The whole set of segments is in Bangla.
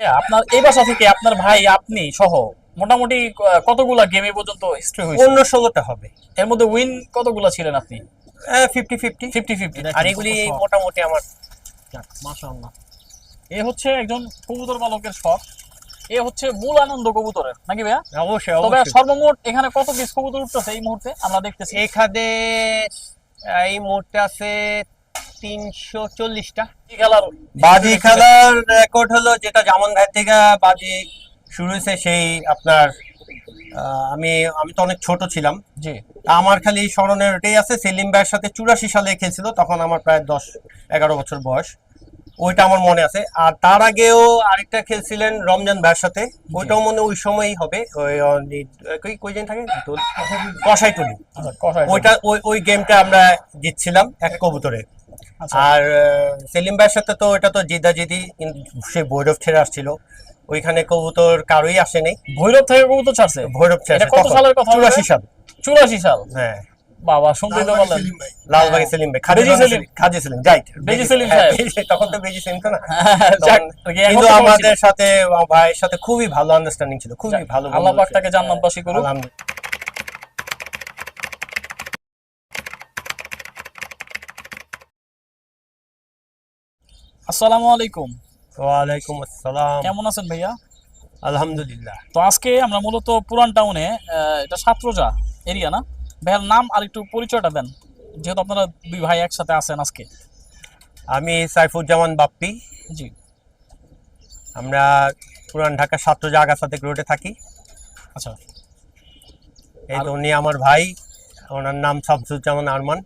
আপনার এই বাসা থেকে আপনার ভাই আপনি সহ মোটামুটি কতগুলা গেমে পর্যন্ত হিস্ট্রি হয়েছে? অন্য ষোলোটা হবে। এর মধ্যে উইন কতগুলা ছিলেন আপনি? ফিফটি ফিফটি ফিফটি ফিফটি আর এগুলি মোটামুটি আমার মাশাআল্লাহ। এ হচ্ছে একজন কবুতর পালকের শখ এ হচ্ছে মূল আনন্দ কবুতরের নাকি ভাইয়া? অবশ্যই তবে সর্বমোট এখানে কত পিস কবুতর উঠতেছে এই মুহূর্তে? আমরা দেখতেছি। এখানে এই মুহূর্তে আছে তিনশো চল্লিশটা। বাজি খেলার রেকর্ড হলো যেটা জামান ভাই থেকে বাজি শুরু হয়েছে সেই আপনার আহ, আমি আমি তো অনেক ছোট ছিলাম। জি। আমার খালি স্মরণের ওটাই আছে সেলিম ভাইয়ের সাথে চুরাশি সালে খেলছিল তখন আমার প্রায় দশ এগারো বছর বয়স। ওইটা আমার মনে আছে। আর তার আগেও আরেকটা খেলছিলেন রমজান ভাইয়ের সাথে। ওইটাও মনে হয় ওই সময়ই হবে। ওই কই থাকে? আচ্ছা, কষায় ওইটা ওই ওই গেমটা আমরা জিতছিলাম এক কবুতরে। আর সেলিম ভাইয়ের সাথে তো এটা তো জিদা জিদি কিন্তু সে ভৈরব ছেড়ে আসছিল। ওইখানে কবুতর কারোই আসেনি ভৈরব থেকে কবুতর ছাড়ছে? ভৈরব ছেড়ে কত সালের কথা চুরাশি সাল। চুরাশি সাল? হ্যাঁ। বাবা শুনতেই তো লালবাগে সেলিম ভাই। খাজি সেলিম। সেলিম। খাজি সেলিম বেজি সেলিম হ্যাঁ। বেজি- তখন তো বেজি সেলিম তো না। এখন কিন্তু আমাদের সাথে ভাইয়ের সাথে খুবই ভালো আন্ডারস্ট্যান্ডিং ছিল খুবই ভালো আল্লাহ পাক। তাকে জান্নাতবাসী করুক। আলহামদুলিল্লাহ। আসসালামু আলাইকুম। ওয়ালাইকুম আসসালাম। কেমন আছেন ভাইয়া? আলহামদুলিল্লাহ। তো আজকে আমরা মূলত পুরান টাউনে এটা সাতরোজা এরিয়া না? ভাইয়ার নাম আর একটু পরিচয়টা দেন যেহেতু আপনারা দুই ভাই একসাথে আছেন আজকে। আমি সাইফুজ্জামান বাপ্পি। জি। আমরা পুরান ঢাকা ছাত্র জাগাছা থেকে রোডে থাকি। আচ্ছা। এই তো উনি আমার ভাই ওনার নাম শামসুজ্জামান আরমান।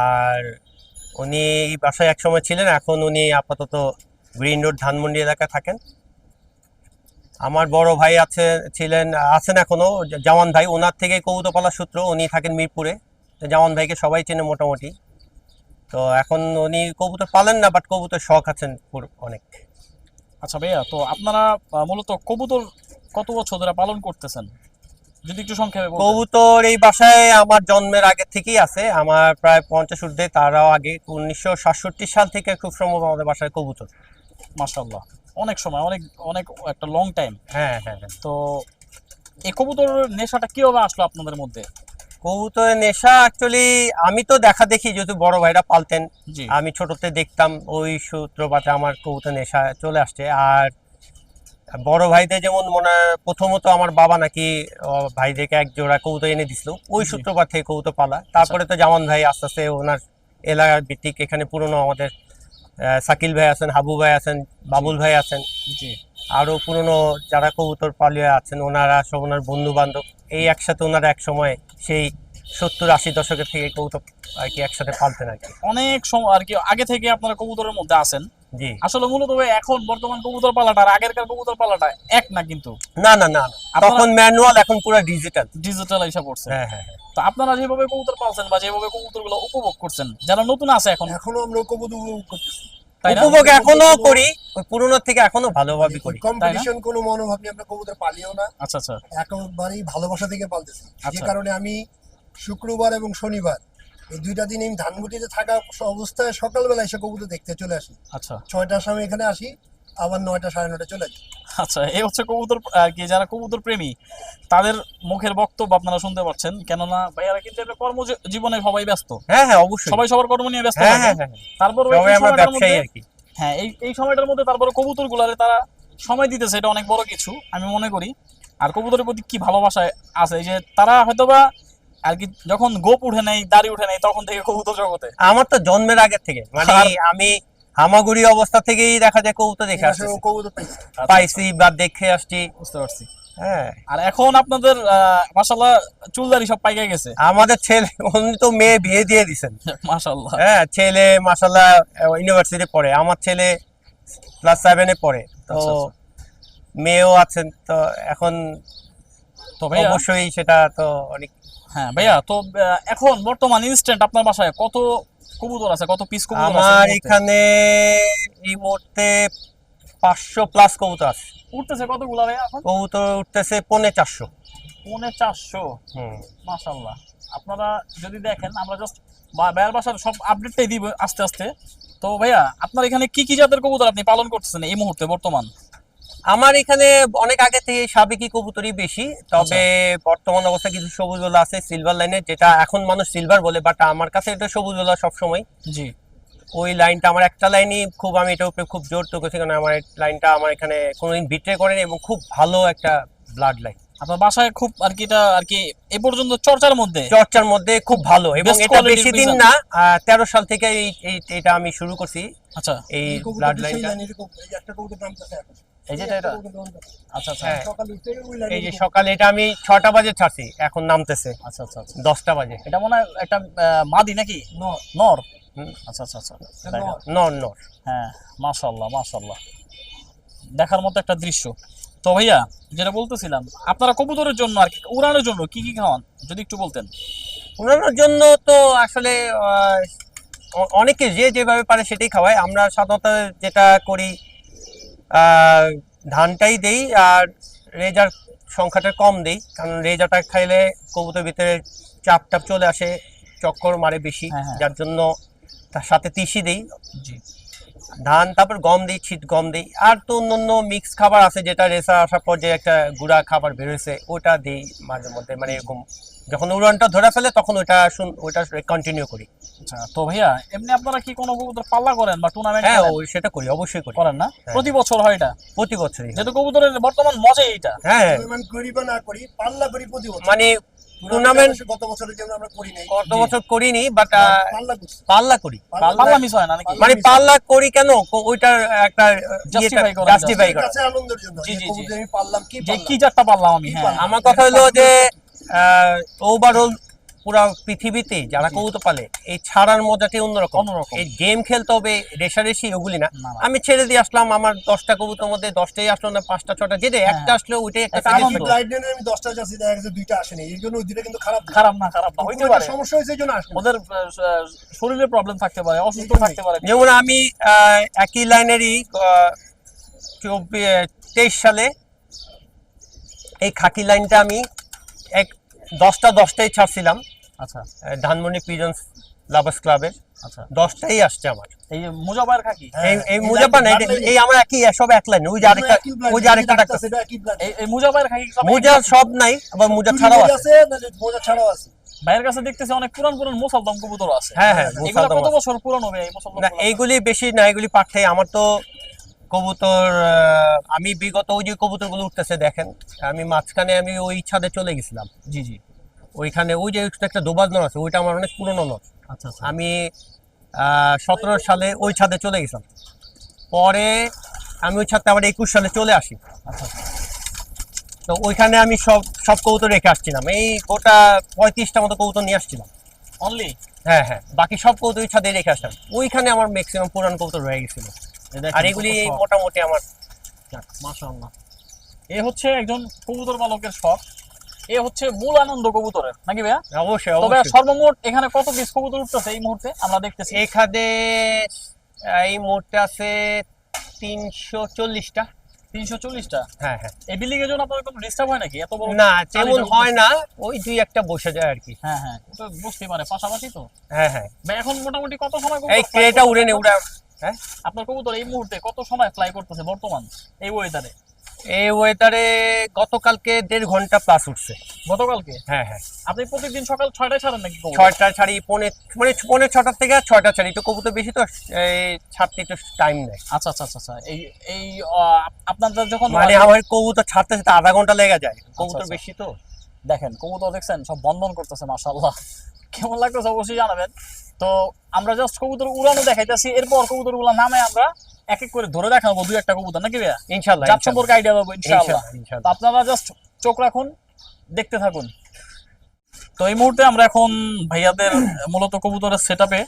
আর উনি এই বাসায় একসময় ছিলেন, এখন উনি আপাতত গ্রিন রোড, ধানমন্ডি এলাকায় থাকেন। আমার বড় ভাই আছে, ছিলেন, আছেন এখনও জামান ভাই। ওনার থেকে কৌতপালার সূত্র উনি থাকেন মিরপুরে। তো জামান ভাইকে সবাই চেনে মোটামুটি। তো এখন উনি কবুতর পালেন না, বাট কবুতর শখ আছেন অনেক। আচ্ছা ভাইয়া, তো আপনারা মূলত কবুতর কত বছর ধরে পালন করতেছেন? যদি একটু সংক্ষেপে। কবুতর এই বাসায় আমার জন্মের আগে থেকেই আছে। আমার প্রায় পঞ্চাশ ঊর্ধ্বে তারাও আগে। উনিশশো সাতষট্টি সাল থেকে খুব সম্ভব আমাদের বাসায় কবুতর। মাশাআল্লাহ। অনেক সময় অনেক অনেক একটা লং টাইম হ্যাঁ হ্যাঁ হ্যাঁ। তো এই কবুতরের নেশাটা কীভাবে আসলো আপনাদের মধ্যে? কবুতরের নেশা অ্যাকচুয়ালি আমি তো দেখা দেখি যেহেতু বড় ভাইরা পালতেন। আমি ছোটতে দেখতাম ওই সূত্রপাতে আমার কবুতর নেশা চলে আসছে। আর বড় ভাইদের যেমন মনে প্রথমত আমার বাবা নাকি ভাইদেরকে এক জোড়া কবুতর এনে দিছিল। ওই সূত্রপাত থেকে কবুতর পালা। তারপরে তো জামান ভাই আস্তে আস্তে ওনার এলাকার ভিত্তিক এখানে পুরনো আমাদের সাকিল ভাই আছেন হাবু ভাই আছেন বাবুল ভাই আছেন। জি। আরও পুরনো যারা কবুতর পালিয়ে আছেন ওনারা সব ওনার বন্ধু বান্ধব এই একসাথে ওনারা এক সময় সেই সত্তর আশি দশকের থেকে কবুতর আর কি একসাথে পালতেন আর কি। অনেক সময় আর কি আগে থেকে আপনারা কবুতরের মধ্যে আছেন। আসলে মূলত ভাই এখন বর্তমান কবুতর পালাটা আর আগেরকার কবুতর পালাটা এক না কিন্তু। না না না তখন ম্যানুয়াল এখন পুরো ডিজিটাল ডিজিটাল হিসাব করছে হ্যাঁ হ্যাঁ হ্যাঁ। তো আপনারা যেভাবে কবুতর পালছেন বা যেভাবে কবুতরগুলো উপভোগ করছেন যারা নতুন আছে এখন? এখনও আমরা কবুতর উপভোগ করতেছি। উপভোগ এখনও করি ওই পুরনোর থেকে এখনও ভালোভাবে করি। কম্পিটিশন কোনো মনোভাব নিয়ে আমরা কবুতর পালিও না। আচ্ছা আচ্ছা। একেবারেই ভালোবাসা থেকে পালতেছি। যে আচ্ছা। কারণে আমি শুক্রবার এবং শনিবার এই দুইটা দিন আমি ধানগুটিতে থাকা অবস্থায় সকালবেলা এসে কবুতর দেখতে চলে আসি। আচ্ছা। ছয়টার সময় এখানে আসি আবার নয়টা সাড়ে নয়টা চলে যাই। আচ্ছা এই হচ্ছে কবুতর আর কি যারা কবুতর প্রেমী তাদের মুখের বক্তব্য আপনারা শুনতে পাচ্ছেন। কেননা ভাইয়ারা কিন্তু একটা কর্ম জীবনে সবাই ব্যস্ত। হ্যাঁ হ্যাঁ অবশ্যই। সবাই সবার কর্ম নিয়ে ব্যস্ত হ্যাঁ হ্যাঁ হ্যাঁ তারপর সবাই আমরা ব্যবসায়ী আর কি। হ্যাঁ এই এই সময়টার মধ্যে তারপরে কবুতর গুলারে তারা সময় দিতেছে। এটা অনেক বড় কিছু আমি মনে করি। আর কবুতরের প্রতি কি ভালোবাসা আছে? এই যে তারা হয়তোবা আর কি যখন গোপ উঠে নেই দাড়ি উঠে নেই তখন থেকে কবুতর জগতে। আমার তো জন্মের আগের থেকে। মানে আমি হামাগুড়ি অবস্থা থেকেই দেখা যায় কবুতর দেখে আসছি কবুতর পাইছি। বা দেখে আসছি। বুঝতে পারছি। হ্যাঁ। আর এখন আপনাদের মাসাল্লাহ চুলদারি সব পাইকে গেছে। আমাদের ছেলে উনি তো মেয়ে বিয়ে দিয়ে দিছেন মাসাল্লাহ হ্যাঁ ছেলে মাসাল্লাহ ইউনিভার্সিটি পড়ে। আমার ছেলে ক্লাস সেভেনে পড়ে। তো। মেয়েও আছেন তো এখন তো অবশ্যই সেটা তো অনেক হ্যাঁ ভাইয়া তো এখন বর্তমান ইনস্ট্যান্ট আপনার বাসায় কত কবুতর আছে? কত পিস কবুতর আছে আমার এখানে এই মুহূর্তে পাঁচশো প্লাস কবুতর আছে। উঠতেছে কতগুলা ভাইয়া এখন? কবুতর উঠতেছে পৌনে চারশো। পৌনে চারশো? হুম। মাশাল্লাহ আপনারা যদি দেখেন আমরা জাস্ট ভাইয়ার বাসার সব আপডেটটাই দিব আস্তে আস্তে। তো ভাইয়া আপনার এখানে কি কি জাতের কবুতর আপনি পালন করতেছেন এই মুহূর্তে বর্তমান? আমার এখানে অনেক আগে থেকে সাবেকি কবুতরই বেশি তবে বর্তমান অবস্থা কিছু সবুজ ওলা আছে সিলভার লাইনে যেটা এখন মানুষ সিলভার বলে বাট আমার কাছে এটা সবুজ ওলা সবসময়। জি। ওই লাইনটা আমার একটা লাইনই খুব আমি এটার উপরে খুব জোর তো করছি কারণ আমার এই লাইনটা আমার এখানে কোনোদিন বিট্রে করেনি এবং খুব ভালো একটা ব্লাড লাইন আপনার বাসায় খুব আর কি এটা আর কি এ পর্যন্ত চর্চার মধ্যে? চর্চার মধ্যে খুব ভালো এবং এটা বেশি দিন। না তেরো সাল থেকে এই এটা আমি শুরু করছি। আচ্ছা। এই ব্লাড লাইনটা এই যে এটা। আচ্ছা আচ্ছা। হ্যাঁ। এই যে সকালে এটা আমি ছটা বাজে ছাড়ছি এখন নামতেছে। আচ্ছা আচ্ছা আচ্ছা। দশটা বাজে। এটা মনে হয় একটা মাদি নাকি? নর, আচ্ছা আচ্ছা আচ্ছা। নর। নর হ্যাঁ মাশাল্লাহ মাশাল্লাহ দেখার মতো একটা দৃশ্য। তো ভাইয়া যেটা বলতেছিলাম আপনারা কবুতরের জন্য আর কি উড়ানোর জন্য কি কি খাওয়ান? যদি একটু বলতেন। উড়ানোর জন্য তো আসলে আহ, অনেকে যে যেভাবে পারে সেটাই খাওয়ায়। আমরা সাধারণত যেটা করি ধানটাই দেই আর রেজার সংখ্যাটা কম দেই কারণ রেজাটা খাইলে কবুতর ভিতরে চাপ টাপ চলে আসে চক্কর মারে বেশি হ্যাঁ, হ্যাঁ। যার জন্য তার সাথে তিসি দেই জি ধান তারপর গম দিই ছিট গম দিই। আর তো অন্য মিক্স খাবার আছে যেটা রেসা আসার পর যে একটা গুঁড়া খাবার বেরোয়েছে ওটা দিই মাঝে মধ্যে মানে এরকম যখন উড়ানটা ধরে ফেলে তখন ওটা শুন ওটা কন্টিনিউ করি। আচ্ছা তো ভাইয়া এমনি আপনারা কি কোনো কবুতর পাল্লা করেন বা টুর্নামেন্ট হ্যাঁ ওই সেটা করি অবশ্যই করি। করেন না? হ্যাঁ। প্রতি বছর হয় এটা? প্রতি বছরই যেহেতু কবুতরের বর্তমান মজাই এইটা। হ্যাঁ পরিমাণ করি বা না করি, পাল্লা করি প্রতি বছর। মানে টুর্নামেন্ট গত বছর যেমন আমরা করি নাই, কত বছর করিনি বাট পাল্লা করি। পাল্লা মিস হয় না নাকি? মানে পাল্লা করি কেন? ওইটার একটা জাস্টিফাই করা আনন্দের জন্য। জি, জি, জি। আমি পারলাম, কি যে কি চারটা পারলাম আমি হ্যাঁ। আমার কথা হলো যে ওভারঅল পুরা পৃথিবীতে যারা কবুতর পালে এই ছাড়ার মজাটাই অন্যরকম। এই গেম খেলতে হবে রেশারেশি ওগুলি না। আমি ছেড়ে দিয়ে আসলাম আমার দশটা কবুতর মধ্যে দশটাই আসলো না পাঁচটা ছটা যেটা হ্যাঁ। একটা আসলো ওইটাই একটা আমি দশটা যাচ্ছি, দেখা গেছে দুইটা আসেনি। এর জন্য ওই দুইটা কিন্তু খারাপ খারাপ না খারাপ না হইতে পারে সমস্যা হয়েছে এই জন্য আসেনি। ওদের শরীরে প্রবলেম থাকতে পারে অসুস্থ থাকতে পারে যেমন আমি আহ, একই লাইনেরই তেইশ সালে এই খাকি লাইনটা আমি এক দশটা দশটাই ছাড়ছিলাম আচ্ছা। ধানমন্ডি পিজন্স লাভার্স ক্লাবের আচ্ছা। দশটাই আসছে আমার। এই খাকি হ্যাঁ, এই এই না আমরা একই সব এক লাইন ওই যে আরেকটা ওই যে আরেকটা ডাক্তার। এই খাকি সব মোজা সব নাই আবার মোজা ছাড়াও আছে। আছে, না ছাড়াও আছে। ভাইয়ের কাছে দেখতেছি অনেক পুরান পুরান মুসলদম কবুতর আছে। হ্যাঁ হ্যাঁ এগুলো কত বছর পুরানো ভাই এই মুসলদম না এইগুলি বেশি না এগুলি পাঠাই আমার তো কবুতর আহ, আমি বিগত ওই যে কবুতরগুলো উঠতেছে দেখেন। আমি মাঝখানে আমি ওই ছাদে চলে গেছিলাম। জি জি। ওইখানে ওই যে একটা দোবাজ নর আছে ওইটা আমার অনেক পুরনো নর আচ্ছা আচ্ছা। আমি সতেরো সালে ওই ছাদে চলে গেছিলাম। পরে আমি ওই ছাদটা আবার একুশ সালে চলে আসি। আচ্ছা তো ওইখানে আমি সব সব কবুতর রেখে আসছিলাম। এই গোটা পঁয়ত্রিশটা মতো কবুতর নিয়ে আসছিলাম। অনলি হ্যাঁ হ্যাঁ। বাকি সব কবুতর ওই ছাদে রেখে আসলাম। ওইখানে আমার ম্যাক্সিমাম পুরান কবুতর রয়ে গেছিল। আর এগুলি মোটামুটি আমার মাশাআল্লাহ। এ হচ্ছে একজন কবুতর পালকের শখ। এ হচ্ছে মূল আনন্দ কবুতরের নাকি ভাইয়া? অবশ্যই তবে সর্বমোট এখানে কত পিস কবুতর উঠতেছে এই মুহূর্তে? আমরা দেখতেছি। এখানে এই মুহূর্তে আছে তিনশো চল্লিশটা। তিনশো চল্লিশটা? হ্যাঁ হ্যাঁ। এই বিল্ডিং এর জন্য আপনাদের কোনো ডিস্টার্ব হয় নাকি? এত বড় না তেমন হয় না ওই দুই একটা বসে যায় আর কি। হ্যাঁ হ্যাঁ তো বুঝতে পারে পাশাপাশি তো। হ্যাঁ হ্যাঁ। ভাই এখন মোটামুটি কত সময় এই ক্রেটা উড়ে নে উড়া হ্যাঁ? আপনার কবুতর এই মুহূর্তে কত সময় ফ্লাই করতেছে বর্তমান এই ওয়েদারে এই ওয়েদারে গতকালকে দেড় ঘণ্টা প্লাস উঠছে। গতকালকে? হ্যাঁ হ্যাঁ। আপনি প্রতিদিন সকাল ছয়টায় ছাড়েন নাকি কবুতর? ছয়টা ছাড়ি পৌনে মানে পৌনে ছটার থেকে ছয়টা ছাড়ি। কবুতর বেশি তো এই ছাড়তে একটু টাইম নেয়। আচ্ছা আচ্ছা আচ্ছা আচ্ছা। এই এই আপনাদের যখন মানে আমার কবুতর ছাড়তে আধা ঘণ্টা লেগে যায়। কবুতর আচ্ছা। বেশি তো। দেখেন কবুতর দেখছেন সব বন্ধন করতেছে মাশাআল্লাহ। কেমন লাগতেছে অবশ্যই জানাবেন। তো আমরা জাস্ট কবুতর উড়ানো দেখাইতেছি এরপর কবুতরগুলা নামে আমরা এক এক করে ধরে দেখাবো দুই একটা কবুতর নাকি ভাইয়া? ইনশাল্লাহ জাত সম্পর্কে আইডিয়া পাবো ইনশাল্লাহ। আপনারা জাস্ট চোখ রাখুন দেখতে থাকুন। তো এই মুহূর্তে আমরা এখন ভাইয়াদের মূলত কবুতরের সেটআপে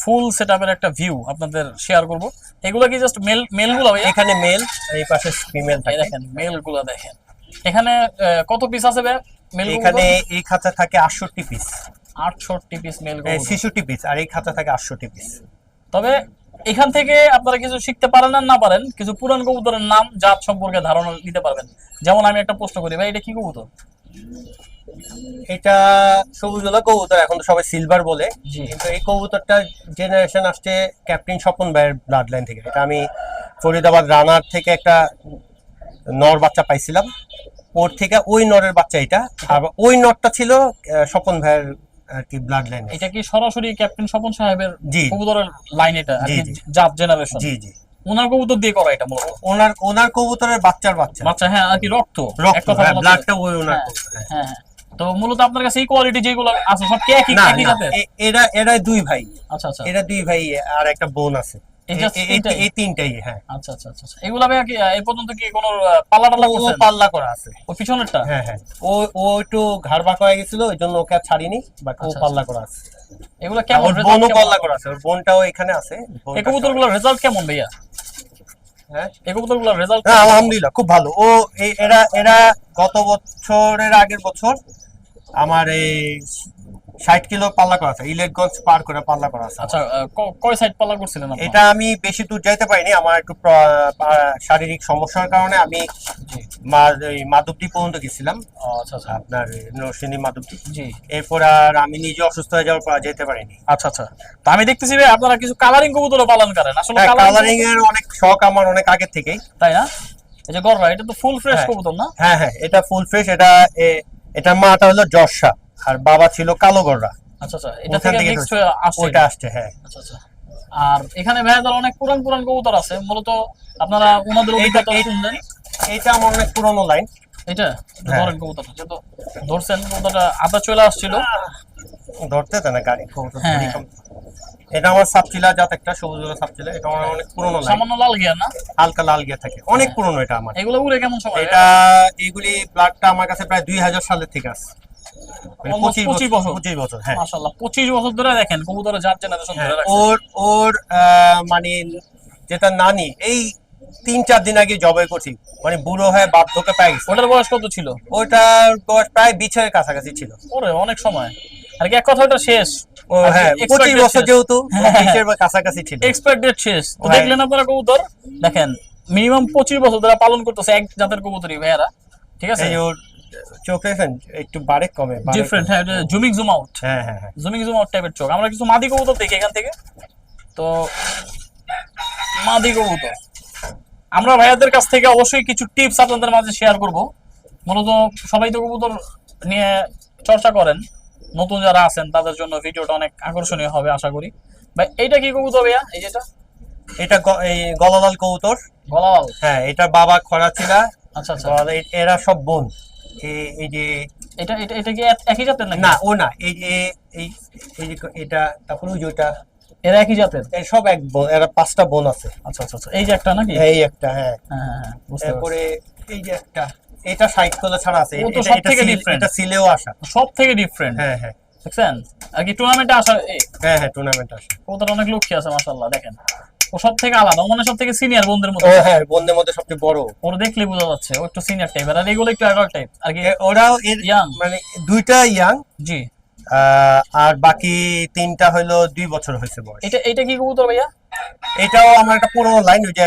ফুল সেটআপের একটা ভিউ আপনাদের শেয়ার করব। এগুলো কি জাস্ট মেল মেলগুলো ভাইয়া? এখানে মেল এই পাশে ফিমেল থাকে। দেখেন মেলগুলো দেখেন। এখানে কত পিস আছে ভাইয়া? মেল এখানে এই খাঁচা থাকে আটষট্টি পিস আটষট্টি পিস মেল ছেষট্টি পিস আর এই খাঁচা থাকে আটষট্টি পিস তবে এখান থেকে আপনারা কিছু শিখতে পারেন আর না পারেন কিছু পুরান কবুতরের নাম জাত সম্পর্কে ধারণা নিতে পারবেন। যেমন আমি একটা প্রশ্ন করি ভাই এটা কি কবুতর? এটা সবুজলা কবুতর এখন তো সবাই সিলভার বলে। কিন্তু এই কবুতরটা জেনারেশন আসছে ক্যাপ্টেন স্বপন ভাইয়ের ব্লাড লাইন থেকে। এটা আমি ফরিদাবাদ রানার থেকে একটা নর বাচ্চা পাইছিলাম। ওর থেকে ওই নরের বাচ্চা এটা। আর ওই নরটা ছিল স্বপন ভাইয়ের আর কি ব্লাড লাইন এটা কি সরাসরি ক্যাপ্টেন স্বপন সাহেবের কবুতরের লাইন এটা আর কি। জাত জেনারেশন জি জি। ওনার কবুতর দিয়ে করা এটা মূলত? ওনার ওনার কবুতরের বাচ্চার বাচ্চা। বাচ্চা হ্যাঁ আর কি রক্ত। রক্ত বলা ব্লাডটা ওই ওনার হ্যাঁ, হ্যাঁ। হ্যাঁ হ্যাঁ। তো মূলত আপনার কাছে এই কোয়ালিটি যেগুলো আছে সব কি একই জাতের? এরা এরা দুই ভাই। আচ্ছা আচ্ছা। এরা দুই ভাই আর একটা বোন আছে। এই এ- just এ- এই- তিনটাই? হ্যাঁ। আচ্ছা আচ্ছা আচ্ছা আচ্ছা। এগুলা কি এই পর্যন্ত কি কোনো পাল্লা টাল্লা করছেন পাল্লা করা আছে। ও পিছনেরটা? হ্যাঁ হ্যাঁ। ও ও একটু ঘাড় বাঁকা হয়ে গেছিল ওই জন্য ওকে আর ছাড়িনি বাট ও আচ্ছা, পাল্লা করা আছে। এগুলা কেমন বোনও পাল্লা করা আছে ওর বোনটাও এখানে আছে এই কবুতরগুলোর রেজাল্ট কেমন ভাইয়া? হ্যাঁ? এই কবুতরগুলোর রেজাল্ট হ্যাঁ আলহামদুলিল্লাহ খুব ভালো। ও এরা এরা গত বছরের আগের বছর আমার এই ষাট কিলো পাল্লা করা আছে ইলেটগঞ্জ পার করে পাল্লা করা আছে। আচ্ছা কয় সাইড পাল্লা করছিলেন এটা আমি বেশি দূর যাইতে পারিনি আমার একটু শারীরিক সমস্যার কারণে আমি মাধবদী পর্যন্ত গেছিলাম। আচ্ছা আচ্ছা। আপনার নরসিংদী মাধবদী। জি। এরপর আর আমি নিজে অসুস্থ হয়ে যাওয়ার পর যেতে পারিনি। আচ্ছা আচ্ছা। তো আমি দেখতেছি ভাই আপনারা কিছু কালারিং কবুতরও পালন করেন। আসলে কালারিং কালারিং এর অনেক শখ আমার অনেক আগে থেকেই। তাই না? এই যে গররা এটা তো ফুল ফ্রেশ হ্যাঁ। কবুতর না? হ্যাঁ হ্যাঁ এটা ফুল ফ্রেশ এটা এটার মাটা হলো জর্ষা আর বাবা ছিল কালো আচ্ছা আচ্ছা এটা থেকে। হয়ে আসছে ওটা আসছে হ্যাঁ। আচ্ছা আচ্ছা। আর এখানে ভাইয়াদের অনেক পুরান পুরান কবুতর আছে। মূলত আপনারা ওনাদের অভিজ্ঞতা শুনলেন। এটা আমার অনেক পুরোনো লাইন এটা হ্যাঁ। ধরেন কবুতরটা যেহেতু ধরছেন কবুতরটা চলে আসছিল। ধরতে তো না গাড়ি কবুতর হ্যাঁ। কম। এটা আমার সাপচিলা জাত একটা সবুজ সাপচিলা। এটা আমার অনেক পুরোনো লাইন সামান্য লাল গিয়া না? হালকা লাল গিয়া থাকে। অনেক পুরোনো এটা আমার। এগুলো উড়ে কেমন সময়? এটা এগুলি ব্লাডটা আমার কাছে প্রায় দুই হাজার সালের থেকে আছে। পঁচিশ বছর বছর। পঁচিশ বছর হ্যাঁ। মাশাআল্লাহ 25 বছর ধরে দেখেন কবুতরের জাত জেনারেশন হ্যাঁ, ওর ওর মানে যেটা নানি এই তিন চার দিন আগে জবে করছি মানে বুড়ো হয়ে বার্ধক্যে পাই গেছে। ওটার বয়স কত ছিল? ওটার বয়স প্রায় বিছের কাছাকাছি ছিল। ওরে অনেক সময়। আর কি এক কথা ওটা শেষ। ও হ্যাঁ পঁচিশ বছর যেহেতু বিশের কাছাকাছি ছিল। এক্সপায়ার ডেট শেষ। তো হ্যাঁ। দেখলেন আপনারা কবুতর? দেখেন মিনিমাম পঁচিশ বছর ধরে পালন করতেছে এক জাতের কবুতরই ভাইয়ারা। ঠিক আছে? ওর চোখ দেখেন একটু বারেক কমে ডিফারেন্ট হ্যাঁ জুমিং জুম আউট হ্যাঁ হ্যাঁ জুমিং জুম আউট টাইপের চোখ। আমরা কিছু মাদি কবুতর দেখি এখান থেকে। তো মাদি কবুতর। আমরা ভাইয়াদের কাছ থেকে অবশ্যই কিছু টিপস আপনাদের মাঝে শেয়ার করব। মূলত সবাই তো কবুতর নিয়ে চর্চা করেন। নতুন যারা আছেন তাদের জন্য ভিডিওটা অনেক আকর্ষণীয় হবে আশা করি। ভাই এইটা কি কবুতর ভাইয়া? এই যেটা? এটা এই গলালাল কবুতর। গলাল হ্যাঁ এটা বাবা খরা ছিলা আচ্ছা। আচ্ছা এরা সব বোন। এই- যে এটা এটা এটা কি একই জাতের নাকি? না ও না এই যে এই এই যে এটা তারপর ওই যে ওটা। এরা একই জাতের? সব এক বোন এরা পাঁচটা বোন আছে। আচ্ছা আচ্ছা আচ্ছা এই যে একটা নাকি? এই একটা হ্যাঁ। হ্যাঁ হ্যাঁ হ্যাঁ, তারপরে এই যে একটা এটা সাইড তোলা ছাড়া আছে এটা- সব থেকে। এটা সিলেও আসা। সব থেকে ডিফারেন্ট হ্যাঁ হ্যাঁ। দেখছেন? আর কি টুর্নামেন্টে আসা হ্যাঁ হ্যাঁ টুর্নামেন্ট আসা। ওদের অনেক লক্ষ্মী আছে মাশাআল্লাহ দেখেন। ও সব থেকে আলাদা মানে সব থেকে সিনিয়র বন্ধুদের মধ্যে হ্যাঁ বোনদের মধ্যে সবচেয়ে বড়। ওর দেখলে বোঝা যাচ্ছে ও একটু সিনিয়র টাইপের আর এগুলো একটু অ্যাডাল্ট টাইপ আর কি ওরাও এর Young। মানে দুইটা ইয়াং জি। আর বাকি তিনটা হইল দুই বছর হয়েছে বয়স। এটা এটা কি কবুতর ভাইয়া? এটাও আমার একটা পুরোনো লাইন ওই যে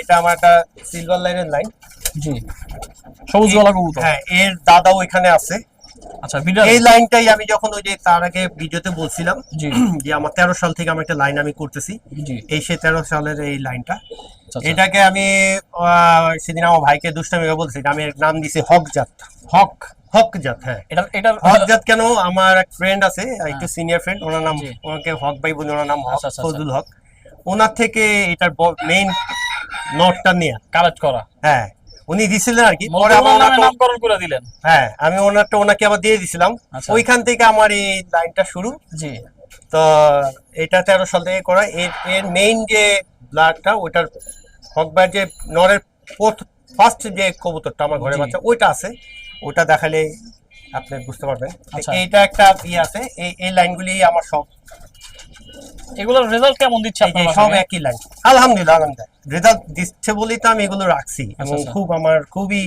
এটা আমার একটা সিলভার লাইনের লাইন জি। সবুজ গলা কবুতর। হ্যাঁ এর দাদাও এখানে আছে। আচ্ছা এই লাইনটাই আমি যখন ওই যে তার আগে ভিডিওতে বলছিলাম যে আমার তেরো সাল থেকে আমি একটা লাইন আমি করতেছি। এই সে তেরো সালের এই লাইনটা। আচ্ছা, আচ্ছা। এটাকে আমি সেদিন আমার ভাইকে দুষ্টামি বলছি আমি নাম দিছি হক জাত হক। হক জাত হ্যাঁ। এটা এটার হক জাত কেন? আমার এক ফ্রেন্ড আছে একটু সিনিয়র ফ্রেন্ড ওনার নাম ওনাকে হক ভাই বলে ওনার নাম। ফজলুল হক। ওনার থেকে এটার মেইন নটটা নিয়ে। কালেক্ট করা। হ্যাঁ। উনি দিছিলেন আর কি। পরে পরে আবার ওনাকে- নামকরণ করে দিলেন। হ্যাঁ আমি ওনারটা ওনাকে আবার দিয়ে দিছিলাম। আচ্ছা। ওইখান থেকে আমার এই লাইনটা শুরু। জি। তো এটা তেরো সাল থেকে করা। এর এর মেইন যে ব্লাডটা ওইটার হকবার যে নরের ফার্স্ট যে কবুতরটা আমার ঘরে বাচ্চা ওইটা আছে। ওটা দেখালে আপনি বুঝতে পারবেন। আচ্ছা। এইটা একটা ইয়ে আছে। এই এই লাইনগুলি আমার সব এগুলোর রেজাল্ট কেমন দিচ্ছে আপনার সব? একই লাইন আলহামদুলিল্লাহ আলহামদুলিল্লাহ। রেজাল্ট দিচ্ছে বলেই তো আমি এগুলো রাখছি। এবং আচ্ছা। খুব আমার খুবই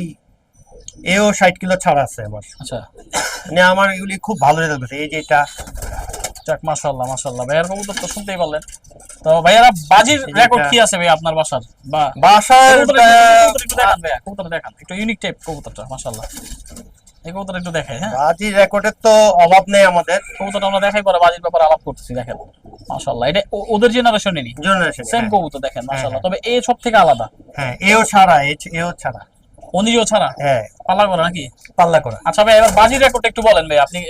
এও ষাট কিলো ছাড়া আছে আমার। আচ্ছা। মানে আমার এগুলি খুব ভালো রেজাল্ট এই যে এটা যাক মাশাআল্লাহ মাশাআল্লাহ। ভাইয়ার কবুতর তো শুনতেই পারলেন। তো ভাইয়ারা বাজির রেকর্ড কি আছে ভাই আপনার বাসার? বা বাসার কবুতর দেখান একটু ইউনিক টাইপ কবুতরটা মাশাআল্লাহ। এই কবুতর একটু দেখাই হ্যাঁ। বাজি রেকর্ডের তো অভাব নেই আমাদের। কবুতরটা আমরা দেখাই পরে বাজির ব্যাপারে আলাপ করতেছি দেখেন। মাশাআল্লাহ এটা ওদের জেনারেশনেরই জেনারেশন সেম কবুতর দেখেন মাশাআল্লাহ। হ্যাঁ। তবে এ সব থেকে আলাদা। হ্যাঁ এও ছাড়া এ- এও ছাড়া। ও ছাড়া? হ্যাঁ। পাল্লা করা নাকি? পাল্লা করা। আচ্ছা ভাই এবার বাজির রেকর্ড একটু বলেন ভাই আপনি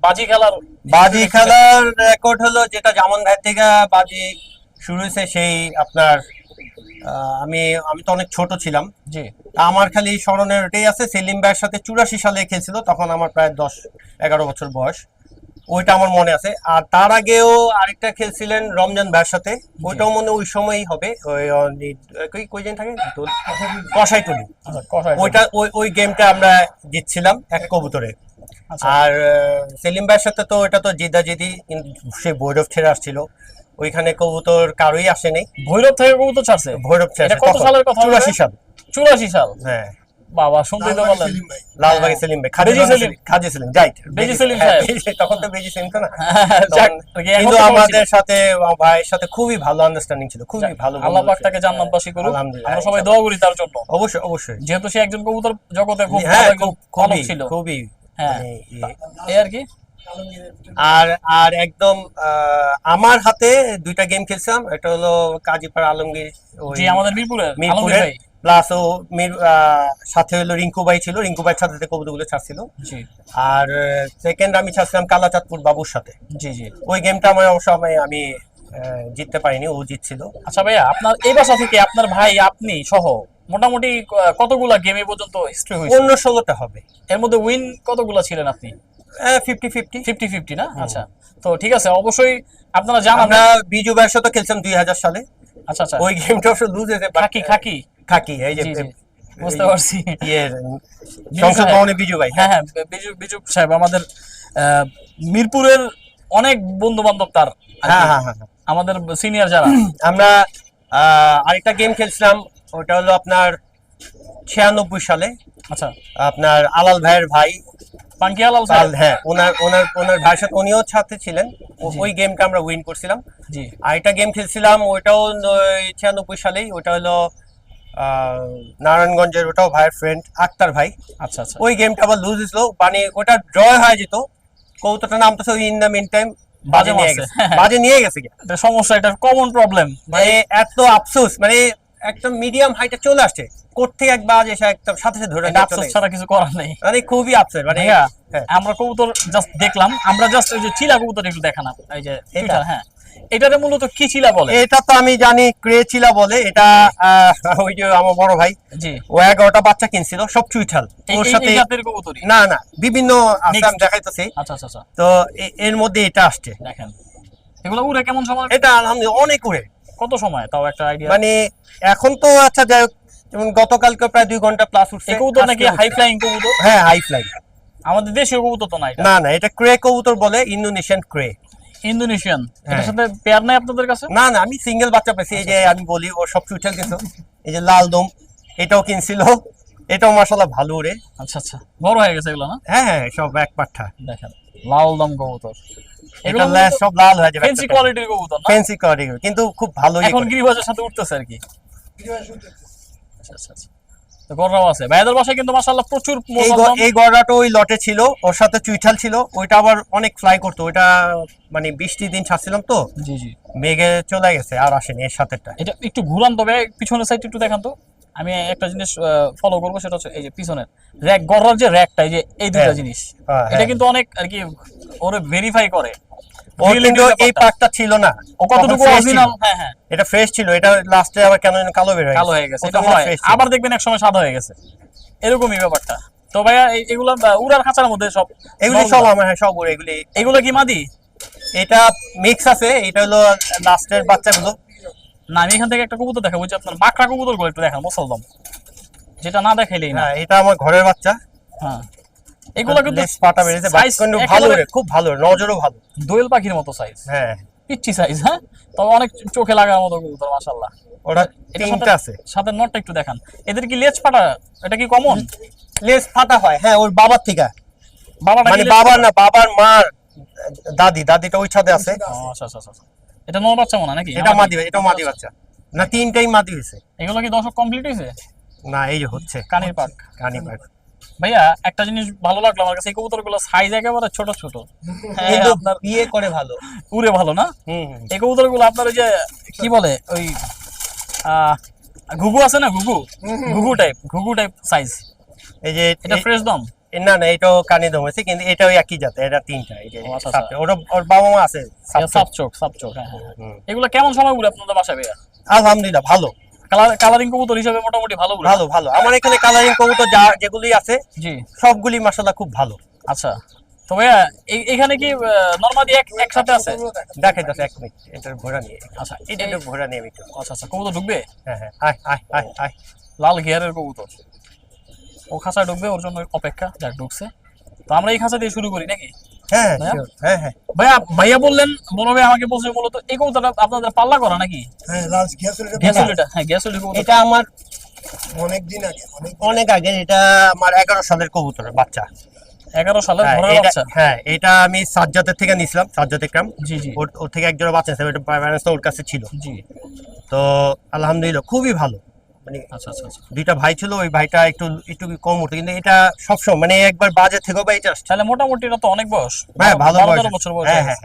বাজি খেলার বাজি খেলার রেকর্ড হলো যেটা জামান ভাই থেকে বাজি শুরু হয়েছে সেই আপনার আমি আমি তো অনেক ছোট ছিলাম। জি। তা আমার খালি স্মরণের ওটাই আছে সেলিম ভাইয়ের সাথে চুরাশি সালে খেলছিল তখন আমার প্রায় দশ এগারো বছর বয়স। ওইটা আমার মনে আছে। আর তার আগেও আরেকটা খেলছিলেন রমজান ভাইয়ের সাথে ওইটাও মনে ওই সময়ই হবে। ওই কই থাকে? কষাই ওইটা ওই ওই গেমটা আমরা জিতছিলাম এক কবুতরে। আচ্ছা। আর সেলিম ভাইয়ের সাথে তো এটা তো জিদা জিদি সে ভৈরব ছেড়ে আসছিল। ওইখানে কবুতর কারোই আসেনি। ভৈরব থেকে কবুতর ছাড়ছে? ভৈরব ছেড়ে এটা কত সালের কথা চুরাশি সাল। চুরাশি সাল। হ্যাঁ। বাবা শুনতেই তো ভাই। লালবাগে সেলিম ভাই খাজি সেলিম। খাজি সেলিম রাইট বেজি সেলিম হ্যাঁ, তখন তো বেজি সেলিম তো না। তখন- এখন কিন্তু আমাদের সাথে আমার ভাইয়ের সাথে খুবই ভালো আন্ডারস্ট্যান্ডিং ছিল খুবই ভালো আল্লাহ পাক। তাকে জান্নাতবাসী করুক। আমরা সবাই দোয়া করি তার জন্য। অবশ্যই অবশ্যই। যেহেতু সে একজন কবুতর জগতে খুব হ্যাঁ ভালো ছিল। খুবই। হ্যাঁ। মানে ইয়ে। এই আর কি? আর আর একদম আহ, আমার হাতে দুইটা গেম খেলছিলাম। একটা হলো কাজীপাড়া আলমগীর আমাদের মিরপুরে প্লাস ও আহ, সাথে হলো রিঙ্কু ভাই ছিল রিঙ্কু ভাইয়ের সাথে যে কবুতরগুলো ছাড়ছিল। আর সেকেন্ড আমি ছাড়ছিলাম কালাচাঁদপুর বাবুর সাথে। জি জি। ওই গেমটা আমার অবশ্য আমি জিততে পারিনি ও জিতছিল। আচ্ছা ভাইয়া আপনার এই বাসা থেকে আপনার ভাই আপনি সহ মোটামুটি কতগুলা গেম এই পর্যন্ত হিস্ট্রি হয়েছে? পনেরো ষোলোটা হবে। এর মধ্যে উইন কতগুলা ছিলেন আপনি? ফিফটি ফিফটি ফিফটি ফিফটি না? আচ্ছা। তো ঠিক আছে অবশ্যই আপনারা আমরা বিজু ভাইয়ের সাথে খেলছিলাম দুই হাজার সালে। আচ্ছা আচ্ছা। ওই গেমটা অবশ্য লুজ হয়েছে খাকি খাকি? খাকি এই যে বুঝতে পারছি। সংসদ ভবনে বিজু ভাই হ্যাঁ। হ্যাঁ বিজু বিজু সাহেব আমাদের মিরপুরের অনেক বন্ধু বান্ধব তার হ্যাঁ হ্যাঁ হ্যাঁ হ্যাঁ। আমাদের সিনিয়র যারা। আমরা আরেকটা গেম খেলছিলাম ওটা হলো আপনার ছিয়ানব্বই সালে। আচ্ছা। আপনার আলাল ভাইয়ের ভাই। পাঙ্কিয়াল আল আল হ্যাঁ ওনার ওনার ওনার ভাইয়ের সাথে উনিও সাথে ছিলেন। ওই গেমটা আমরা উইন করছিলাম। জি। আরেকটা গেম খেলছিলাম ওইটাও ছিয়ানব্বই সালেই ওটা হলো নারায়ণগঞ্জের ওটাও ভাইয়ের ফ্রেন্ড আক্তার ভাই। আচ্ছা আচ্ছা। ওই গেমটা আবার লুজ হয়েছিল। মানে ওটা ড্র হয়ে যেত। কৌতটা নামতেছে ইন দ্য মিন টাইম বাজে নিয়ে গেছে। বাজে নিয়ে গেছে এটা সমস্যা এটা কমন প্রবলেম মানে এত আফসোস মানে একটা মিডিয়াম হাইটে চলে আসছে। কোর্ট এক বাজ এসে একদম সাথে সাথে ধরে আফসোস ছাড়া কিছু করার নেই। মানে খুবই আফসোস মানে হ্যাঁ। আমরা কবুতর জাস্ট দেখলাম। আমরা জাস্ট ওই যে চিলা কবুতর একটু দেখালাম। এই যে এটা? হ্যাঁ। এটাতে মূলত কি চিলা বলে? এটা তো আমি জানি ক্রে চিলা বলে এটা ওই যে আমার বড় ভাই জি। ও এগারোটা বাচ্চা কিনছিল সব চুইঠাল। ওর সাথে না না বিভিন্ন. আমি দেখাইতেছি। আচ্ছা আচ্ছা আচ্ছা। তো এর মধ্যে এটা আসছে। দেখেন। এগুলো উড়ে কেমন সময়? এটা আলহামদুলিল্লাহ অনেক উড়ে। কত সময়? তাও একটা আইডিয়া মানে এখন তো আচ্ছা যাই হোক যেমন গতকালকে প্রায় দুই ঘণ্টা প্লাস উঠছে। কবুতর নাকি হাই ফ্লাইং কবুতর? হ্যাঁ হাই ফ্লাই আমাদের দেশীয় কবুতর তো না না না এটা ক্রে কবুতর বলে ইন্দোনেশিয়ান ক্রে ইন্দোনেশিয়ান? এটার হ্যাঁ। সাথে পেয়ার নাই আপনাদের কাছে? না না আমি সিঙ্গেল বাচ্চা পেয়েছি। এই যে আমি বলি ও সব চুইঠাল কিন্তু এই যে লাল দম এটাও কিনছিল। এটাও মাসাল্লাহ ভালো উড়ে আচ্ছা আচ্ছা। বড় হয়ে গেছে এগুলো না? হ্যাঁ হ্যাঁ সব এক পাঠা দেখেন লাল দম কবুতর। এটা সব লাল হয়ে যাবে ফেন্সি কোয়ালিটির কবুতর না? ফ্যান্সি কোয়ালিটি কিন্তু খুব ভালো এখন গিরিবাজের সাথে উঠতেছে আর কি। আচ্ছা আচ্ছা আচ্ছা। আছে। ভাইয়াদের বাসায় কিন্তু মাশাআল্লাহ প্রচুর এই মোরগ গ- এই গড়াটা ওই লটে ছিল ওর সাথে চুইঠাল ছিল ওইটা আবার অনেক ফ্লাই করতো ওইটা মানে বৃষ্টি দিন ছাড়ছিলাম তো। জি জি। মেঘে চলে গেছে আর আসেনি এর সাথেটা এটা একটু ঘুরান তবে পিছনের সাইড একটু দেখান তো। আমি একটা জিনিস ফলো করব সেটা হচ্ছে এই যে পিছনের। র্যাক গড়ার যে র্যাকটা এই যে এই দুইটা হ্যাঁ। জিনিস হ্যাঁ, এটা হ্যাঁ। কিন্তু অনেক আর কি ওরে ভেরিফাই করে। এই ছিল না। ও কতটুকু। অরিজিনাল হ্যাঁ হ্যাঁ। এটা ফ্রেশ ছিল। এটা লাস্টে আবার কেন যেন কালো বের হয়ে কালো হয়ে গেছে এটা হয়। আবার দেখবেন এক সময় সাদা হয়ে গেছে। এরকমই ব্যাপারটা। তো ভাইয়া এগুলা উড়ার খাঁচার মধ্যে সব এগুলি সব আমার হ্যাঁ সব এগুলি এগুলো কি মাদি? এটা মিক্স আছে। এটা হলো লাস্টের বাচ্চাগুলো। না আমি এখান থেকে একটা কবুতর দেখাবো। যে আপনার বাঁকড়া কবুতরগুলো একটু দেখান মুসলদম। যেটা না দেখাইলেই না। হ্যাঁ এটা আমার ঘরের বাচ্চা। হ্যাঁ। এগুলো কিন্তু পাটা বেড়েছে size কিন্তু ভালো রে খুব ভালো নজরও ভালো। দোয়েল পাখির মতো সাইজ হ্যাঁ। পিচ্ছি সাইজ হ্যাঁ? তবে অনেক চোখে লাগার মতো কবুতর মাশাআল্লাহ। এটার তিনটা আছে। সাথে নটটা একটু দেখান। এদের কি লেজ ফাটা? এটা কি কমন লেস ফাটা হয় হ্যাঁ ওর বাবার থেকে। বাবাটা মানে লেজ ফাটা? না বাবার মার দাদি দাদিটা ওই ছাদে আছে। আচ্ছা আচ্ছা আচ্ছা এটা নর বাচ্চা মনে নাকি? এটা মাদি এটা মাদি বাচ্চা। না তিনটাই মাদি হয়েছে। এগুলো কি দশক কমপ্লিট হয়েছে? না এই হচ্ছে। কানির পাক কানি পাক ভাইয়া একটা জিনিস ভালো লাগল আমার কাছে এই কবুতরগুলো সাইজ একেবারে ছোট ছোট। হ্যাঁ, কিন্তু বিয়ে করে ভালো। উড়ে ভালো না। এই কবুতরগুলো আপনার ওই যে কি বলে ওই ঘুঘু আছে না ঘুঘু? ঘুঘু টাইপ ঘুঘু টাইপ সাইজ এই যে এটা ফ্রেশ দম? না না এটাও কানে দম হয়েছে কিন্তু এটাও একই জাতে এটা তিনটা এই যে ও, আচ্ছা। ওটা ওর বাবা মা আছে সাপটা। সাপ চোখ সাপ চোখ হ্যাঁ হ্যাঁ। এগুলো কেমন সময় উড়ে আপনাদের বাসায় ভাইয়া? আলহামদুলিল্লাহ ভালো। কালার কালারিং কবুতর হিসেবে মোটামুটি ভালো ভালো ভালো। আমার এখানে কালারিং কবুতর যা যেগুলি আছে জি। সবগুলি খুব ভালো। আচ্ছা। তো ভাইয়া এখানে কি নর্মালি এক একসাথে আছে। দেখে এক মিনিট। এটার ঘোরা নিয়ে। আচ্ছা এটা একটু ঘোরা নিয়ে একটু আচ্ছা আচ্ছা কবুতর ঢুকবে? হ্যাঁ হ্যাঁ। আয় আয় আয় আয়। লাল ঘিয়ারের কবুতর। ও খাঁচায় ঢুকবে ওর জন্য অপেক্ষা যাক ঢুকছে। তো আমরা এই খাঁচা দিয়ে শুরু করি নাকি? হ্যাঁ হ্যাঁ? হ্যাঁ হ্যাঁ। ভাইয়া ভাইয়া বললেন বড় ভাই আমাকে বলছে মূলত এই কবুতরটা আপনাদের পাল্লা করা নাকি? হ্যাঁ লাল গ্যাসোলিনটা হ্যাঁ গ্যাসোলি এটা আমার অনেক দিন আগে। অনেক অনেক আগে এটা আমার এগারো সালের কবুতরের বাচ্চা। এগারো সালে হ্যাঁ, বাচ্চা? হ্যাঁ এটা আমি সাজ্জাতের থেকে নিছিলাম সাজ্জাত জি জি। ওর থেকে একজোড়া বাচ্চা আছে ওটা ওর কাছে ছিল। জি। তো আলহামদুলিল্লাহ খুবই ভালো। মানে আচ্ছা আচ্ছা আচ্ছা। দুইটা ভাই ছিল ওই ভাইটা একটু একটু কম উঠতো কিন্তু এটা সবসময় মানে একবার বাজে থেকেও বা এটা আসছে তাহলে মোটামুটি এটা তো অনেক বয়স। হ্যাঁ ভালো বয়স। বছর বয়স। হ্যাঁ হ্যাঁ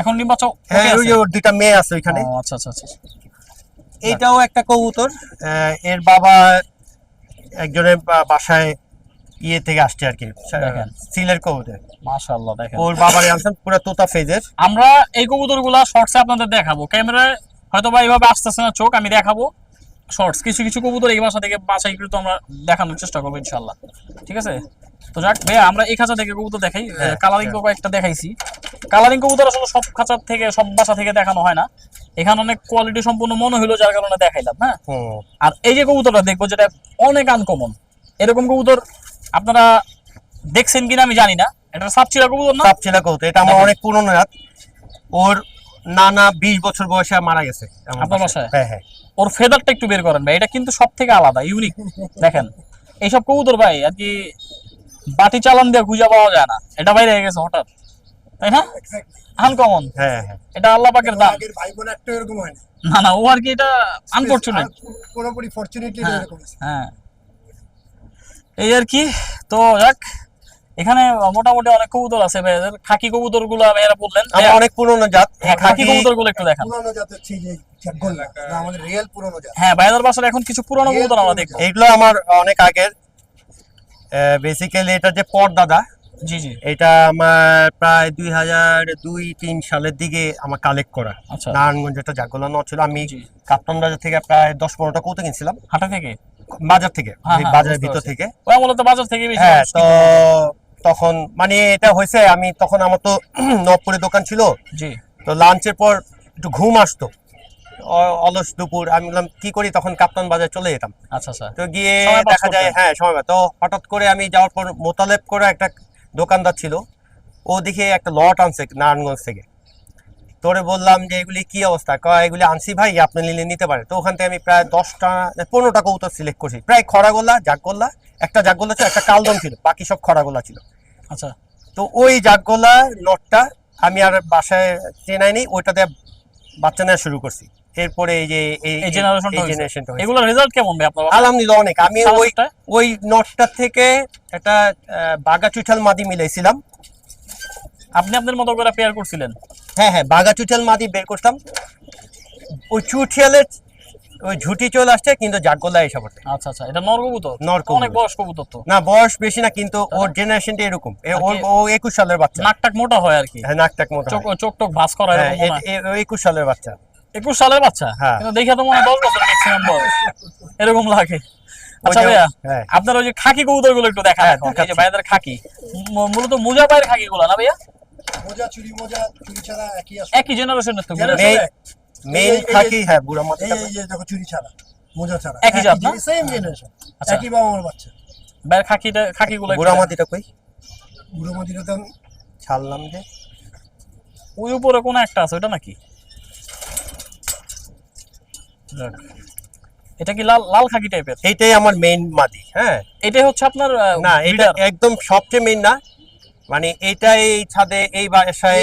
এখন ডিম বাচ্চা হ্যাঁ ওই দুইটা মেয়ে আছে ওইখানে। আচ্ছা আচ্ছা আচ্ছা এইটাও একটা কবুতর। এর বাবা একজনের বাসায় ইয়ে থেকে আসছে আর কি। সিলের কবুতর। মাশাআল্লাহ দেখেন। ওর বাবার আনছেন পুরো তোতা ফেজের। আমরা এই কবুতরগুলা শর্টসে আপনাদের দেখাবো। ক্যামেরায় হয়তো বা এইভাবে আসতেছে না চোখ আমি দেখাবো। শর্টস কিছু কিছু কবুতর এই বাসা থেকে বাসাইকৃত আমরা দেখানোর চেষ্টা করব ইনশাল্লাহ ঠিক আছে? তো যাক ভাইয়া আমরা এই খাঁচা থেকে কবুতর দেখাই। হ্যাঁ, কালারিং হ্যাঁ। কয়েকটা দেখাইছি। কালারিং কবুতর আসলে সব খাঁচার থেকে সব বাসা থেকে দেখানো হয় না। এখানে অনেক কোয়ালিটি সম্পূর্ণ মনে হলো যার কারণে দেখাইলাম হ্যাঁ? আর এই যে কবুতরটা দেখব যেটা অনেক আনকমন এরকম কবুতর আপনারা দেখছেন কিনা আমি জানি না। এটা সাপচিরা কবুতর না? সাপচিলা কবুতর এটা আমার অনেক পুরনো রাত ওর নানা বিশ বছর বয়সে মারা গেছে। আপনার। বাসায়? হ্যাঁ হ্যাঁ। ওর ফেদারটা একটু বের করেন ভাই এটা কিন্তু সব থেকে আলাদা ইউনিক দেখেন এইসব কবুতর ভাই আর কি বাটি চালান দিয়ে খুঁজে পাওয়া যায় না। এটা বাইরে হয়ে গেছে হঠাৎ। তাই না? আনকমন হ্যাঁ হ্যাঁ। এটা আল্লাহ পাকের দান। আগের ভাই বোন একটা এরকম হয় না। না ও আর কি এটা আনফরচুনেট পুরোপুরি ফরচুনেটলি হ্যাঁ এরকম হ্যাঁ। এই আর কি তো যাক এখানে মোটামুটি অনেক কবুতর আছে ভাইয়াদের খাকি কবুতরগুলো ভাইয়ারা বললেন। অনেক পুরনো জাত। হ্যাঁ খাকি কবুতরগুলো একটু দেখান। পুরোনো জাতের হচ্ছে যে আমাদের রিয়েল পুরোনো জাত। হ্যাঁ ভাইয়াদের বাসার এখন কিছু পুরানো কবুতর আমরা দেখব। এইগুলো আমার অনেক আগের। বেসিক্যালি এটা যে পর্দাদা জি জি। এটা আমার প্রায় দুই হাজার দুই তিন সালের দিকে আমার কালেক্ট করা। আচ্ছা। নারায়ণগঞ্জ একটা জাগলানো ছিল। আমি। কাপ্তান বাজার থেকে প্রায় দশ পনেরোটা কৌতে কিনছিলাম। হাটা থেকে? বাজার থেকে হ্যাঁ, হ্যাঁ, বাজারের ভিতর থেকে। বাজার থেকে হ্যাঁ তো কিনে। তখন মানে এটা হয়েছে আমি তখন আমার তো নবপুরে দোকান ছিল। জি। তো লাঞ্চের পর একটু ঘুম আসতো। অলস দুপুর আমি বললাম কি করি? তখন কাপ্তান বাজার চলে যেতাম। আচ্ছা আচ্ছা। তো গিয়ে দেখা যায় হ্যাঁ সময় তো হঠাৎ করে আমি যাওয়ার পর মোতালেব করে একটা দোকানদার ছিল। ও দেখে একটা লট আনছে নারায়ণগঞ্জ থেকে। তোরে বললাম যে এগুলি কি অবস্থা? কয় এগুলি আনছি ভাই আপনি নিলে নিতে পারে। তো ওখান থেকে আমি প্রায় দশটা পনেরোটা কবুতর সিলেক্ট করছি। প্রায় খরাগোল্লা জাগগোল্লা একটা জাগগোল্লা ছিল একটা কালদম ছিল বাকি সব খরাগোল্লা ছিল। আচ্ছা। তো ওই জাগগোলা নটটা আমি আর বাসায় চেনাই চেনাইনি ওইটাতে বাচ্চা নেওয়া শুরু করছি। এরপরে এই যে এই- জেনারেশনটা। এগুলোর রেজাল্ট কেমন ভাই আপনার? আলহামদুলিল্লাহ অনেক। আমি ওই ওই নটটা থেকে একটা বাগা চুইঠাল মাদি মিলাইছিলাম। আপনি আপনার মতো করে পেয়ার করছিলেন। হ্যাঁ হ্যাঁ বাগা চুইঠাল মাদি বের করতাম। ওই চুইঠালের ওই ঝুটি চলে আসছে কিন্তু জাগগোলা এসে পড়তে আচ্ছা আচ্ছা এটা নর কবুতর? নর কবুতর। অনেক বয়স কবুতর তো। না বয়স বেশি না কিন্তু ওর জেনারেশনটা এরকম। ওর ও একুশ সালের বাচ্চা। নাকটাক মোটা হয় আর কি। হ্যাঁ নাক টাক মোটা চোখ। চোখ টোক ভাস করা হ্যাঁ এরকম ও একুশ সালের বাচ্চা। একুশ সালের বাচ্চা? হ্যাঁ। কিন্তু দেখে তো মনে হয় দশ বছর ম্যাক্সিমাম বয়স। এরকম লাগে। আচ্ছা ভাইয়া হ্যাঁ। আপনার ওই যে খাকি কবুতরগুলো একটু দেখা হ্যাঁ, এই যে। ভাইয়াদের খাকি। মূলত মুজা পায়ের খাকি গুলো না ভাইয়া? মোজা চুরি মোজা চুরি ছাড়া একই একই জেনারেশনের তো এই- থাকি হ্যাঁ বুড়া মাথা এই যে দেখো চুরি ছাড়া মোজা ছাড়া। একই জাত না? সেম জেনারেশন আচ্ছা। একই বাবা মার বাচ্চা। ভাইয়ের খাকিটা খাকি গুলো বুড়া মাটিটা কই? বুড়ো মদিরা তো ছাড়লাম যে? ওই উপরে কোন একটা আছে ওটা নাকি? এটা কি লাল লাল খাকি টাইপের এইটাই আমার মেইন মাদি হ্যাঁ। এটাই হচ্ছে আপনার না এটা একদম সবচেয়ে মেইন না। মানে এটা এই ছাদে এই বাসায়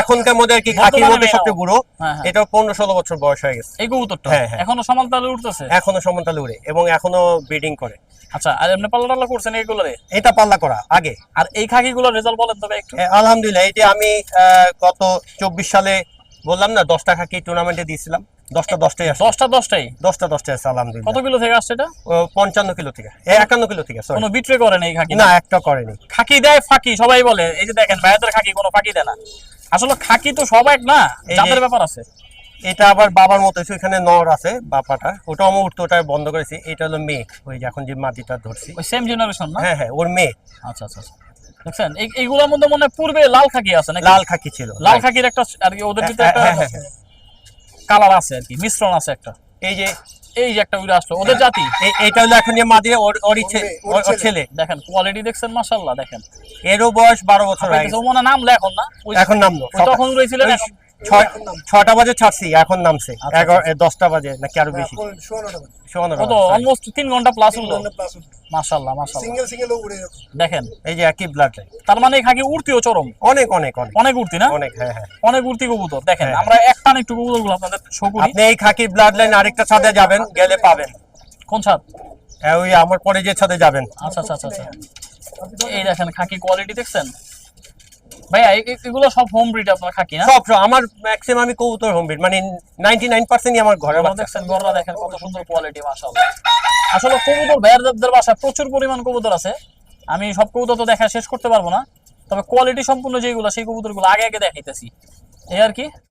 এখনকার মধ্যে কি খাকির মধ্যে সবচেয়ে বুড়ো? হ্যাঁ, হ্যাঁ। এটা পনেরো ষোলো বছর বয়স হয়ে গেছে। এই কবুতরটা হ্যাঁ। এখনও সমান তালে উঠতেছে এখনও সমান্তালে উড়ে এবং এখনও ব্রিডিং করে। আচ্ছা আর পাল্লা টাল্লা করছেন এইগুলোরে? এটা পাল্লা করা আগে। আর এই খাকিগুলোর রেজাল্ট বলেন তবে একটু। আলহামদুলিল্লাহ এটা আমি গত চব্বিশ সালে বললাম না দশটা খাকি টুর্নামেন্টে দিয়েছিলাম। দশটা দশটাই আসছে। দশটা দশটাই? দশটা দশটাই আছে কত কিলো থেকে আসছে এটা? পঞ্চান্ন কিলো থেকে। একান্ন কিলো থেকে। কোনো বিট্রে করেন এই খাকি? না একটা করেনি খাকি দেয় ফাঁকি সবাই বলে। এই যে দেখেন ভাইয়াদের খাকি কোনো ফাঁকি দেয় না। আসলে খাকি তো সব এক না জাতের ব্যাপার আছে। এটা আবার বাবার মতো এখানে নর আছে বাপাটা। ওটা আমার উঠতো ওটা বন্ধ করেছি। এটা হলো মেয়ে ওই যে এখন যে মাটিটা ধরছি। ওই সেম জেনারেশন না? হ্যাঁ হ্যাঁ ওর মেয়ে। আচ্ছা আচ্ছা আচ্ছা। দেখছেন এই এইগুলোর মধ্যে মনে হয় পূর্বে লাল খাকি আছে নাকি? লাল খাকি ছিল লাল খাকির একটা আর কি ওদের ভিতরে একটা হ্যাঁ, হ্যাঁ, হ্যাঁ। কালার আছে আর কি মিশ্রণ আছে একটা। এই যে এই যে একটা উড়ে আসলো ওদের জাতি? এ- এইটা হলো এখন যে মাদি ওর ওরই ওর ছেলে। দেখেন কোয়ালিটি দেখছেন মাশাআল্লাহ দেখেন। এরও বয়স বারো বছর হয়ে গেছে। তো মনে নাম এখন না। এখন নাম তখন ওই এখন। ছয়টা বাজে ছাড়ছি এখন নামছে। আচ্ছা, এগারো দশটা বাজে নাকি আরও বেশি? কত? অলমোস্ট তিন ঘণ্টা প্লাস হলো। প্লাস মাশাআল্লাহ মাশাআল্লাহ। সিঙ্গেল সিঙ্গেল উড়ে দেখেন। এই যে একই ব্লাড তার মানে এই খাকি উড়তিও চরম? অনেক অনেক অনেক। অনেক উড়তি না? অনেক হ্যাঁ হ্যাঁ। অনেক উড়তি কবুতর। দেখেন হ্যাঁ। আমরা এক টান একটু কবুতর আপনাদের শো করি। আপনি এই খাকি ব্লাড লাইন আরেকটা ছাদে যাবেন গেলে পাবেন। কোন ছাদ? হ্যাঁ, ওই আমার পরে যে ছাদে যাবেন। আচ্ছা আচ্ছা আচ্ছা আচ্ছা। এই দেখেন খাকি কোয়ালিটি দেখছেন? ভাইয়া এগুলো সব হোম ব্রিড আপনার খাকি না? সব সব। আমার ম্যাক্সিমাম আমি কবুতর হোম মানে নাইনটি নাইন পার্সেন্টই আমার ঘরে বাচ্চা। দেখছেন গররা দেখেন কত সুন্দর কোয়ালিটি মাশাআল্লাহ। আসলে কবুতর ভাইয়ারদের বাসা প্রচুর পরিমাণ কবুতর আছে। আমি সব কবুতর তো দেখা শেষ করতে পারব না। তবে কোয়ালিটি সম্পূর্ণ যেগুলো সেই কবুতরগুলো আগে আগে দেখাইতেছি। এই আর কি?